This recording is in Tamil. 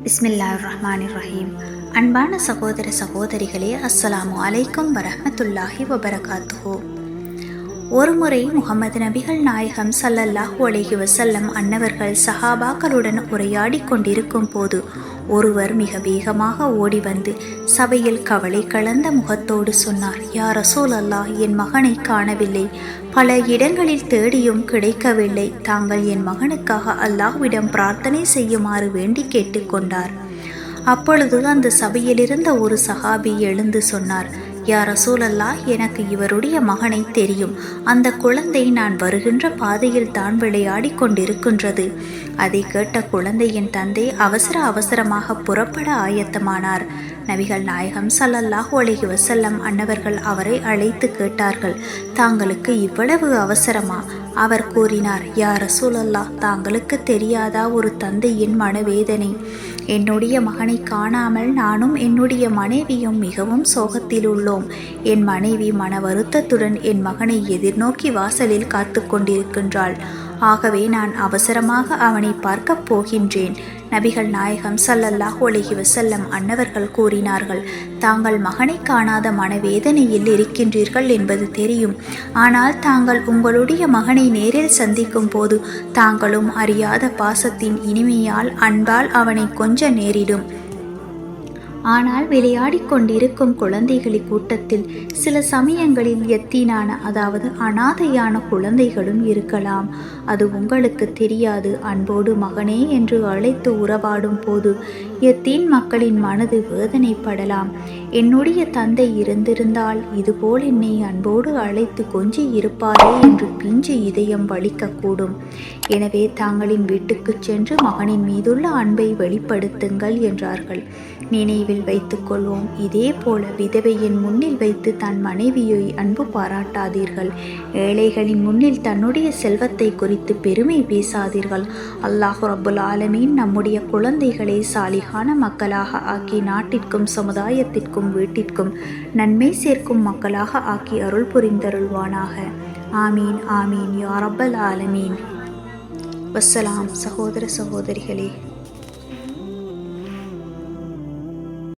பிஸ்மில்லா ரஹ்மான் ரஹீம் அன்பான சகோதர சகோதரிகளே அஸ்ஸலாமு அலைக்கும் வரஹ்மத்துல்லாஹி ஒரு ஒருமுறை முகமது நபிகள் நாயகம் சல்லல்லாஹு அலஹி வசல்லம் அன்னவர்கள் சஹாபாக்களுடன் உரையாடிக் கொண்டிருக்கும் போது ஒருவர் மிக வேகமாக ஓடி வந்து சபையில் கவலை கலந்த முகத்தோடு சொன்னார் யார் ரசோல் அல்லாஹ் என் மகனை காணவில்லை. பல இடங்களில் தேடியும் கிடைக்கவில்லை. தாங்கள் என் மகனுக்காக அல்லாஹ்விடம் பிரார்த்தனை செய்யுமாறு வேண்டி கேட்டுக்கொண்டார் அப்பொழுது அந்த சபையிலிருந்த ஒரு சஹாபி எழுந்து சொன்னார் யா ரசூலல்லா எனக்கு இவருடைய மகனை தெரியும். அந்த குழந்தை நான் வருகின்ற பாதையில் தான் விளையாடிக் கொண்டிருக்கின்றது. அதை கேட்ட குழந்தையின் தந்தை அவசர அவசரமாக புறப்பட ஆயத்தமானார். நபிகள் நாயகம் சல்லல்லாஹ் அலைஹி வசல்லம் அன்னவர்கள் அவரை அழைத்து கேட்டார்கள். தாங்களுக்கு இவ்வளவு அவசரமா? அவர் கூறினார் யா ரசூலல்லா தாங்களுக்கு தெரியாதா ஒரு தந்தையின் மனவேதனை? என்னுடைய மகனை காணாமல் நானும் என்னுடைய மனைவியும் மிகவும் சோகத்தில் உள்ளோம். என் மனைவி மன வருத்தத்துடன் என் மகனை எதிர்நோக்கி வாசலில் காத்து கொண்டிருக்கின்றாள். ஆகவே நான் அவசரமாக அவனை பார்க்கப் போகின்றேன். நபிகள் நாயகம் சல்லல்லாஹ் அலைஹி வசல்லம் அன்னவர்கள் கூறினார்கள் தாங்கள் மகனை காணாத மனவேதனையில் இருக்கின்றீர்கள் என்பது தெரியும். ஆனால் தாங்கள் உங்களுடைய மகனை நேரில் சந்திக்கும் போது தாங்களும் அறியாத பாசத்தின் இனிமையால் அன்பால் அவனை கொஞ்ச நேரிடும். ஆனால் விளையாடிக் கொண்டிருக்கும் குழந்தைகளின் கூட்டத்தில் சில சமயங்களில் எத்தீனான அதாவது அனாதையான குழந்தைகளும் இருக்கலாம். அது உங்களுக்கு தெரியாது. அன்போடு மகனே என்று அழைத்து உறவாடும் போது எத்தீன் மக்களின் மனது வேதனைப்படலாம். என்னுடைய தந்தை இருந்திருந்தால் இதுபோல் என்னை அன்போடு அழைத்து கொஞ்சி இருப்பாரே என்று பிஞ்சு இதயம் வலிக்கக்கூடும். எனவே தாங்களின் வீட்டுக்குச் சென்று மகனின் மீதுள்ள அன்பை வெளிப்படுத்துங்கள் என்றார்கள். நினைவில் வைத்துக்கொள்வோம் இதே போல விதவையின் முன்னில் வைத்து தன் மனைவியை அன்பு பாராட்டாதீர்கள். ஏழைகளின் முன்னில் தன்னுடைய செல்வத்தை குறித்து பெருமை பேசாதீர்கள். அல்லாஹ் ரபுல் ஆலமீன் நம்முடைய குழந்தைகளை சாலிகான மக்களாக ஆக்கி நாட்டிற்கும் சமுதாயத்திற்கும் வீட்டிற்கும் நன்மை சேர்க்கும் மக்களாக ஆக்கி அருள் புரிந்தருள்வானாக. ஆமீன் ஆமீன் யாரப்பல் ஆலமீன். வசலாம் சகோதர சகோதரிகளே.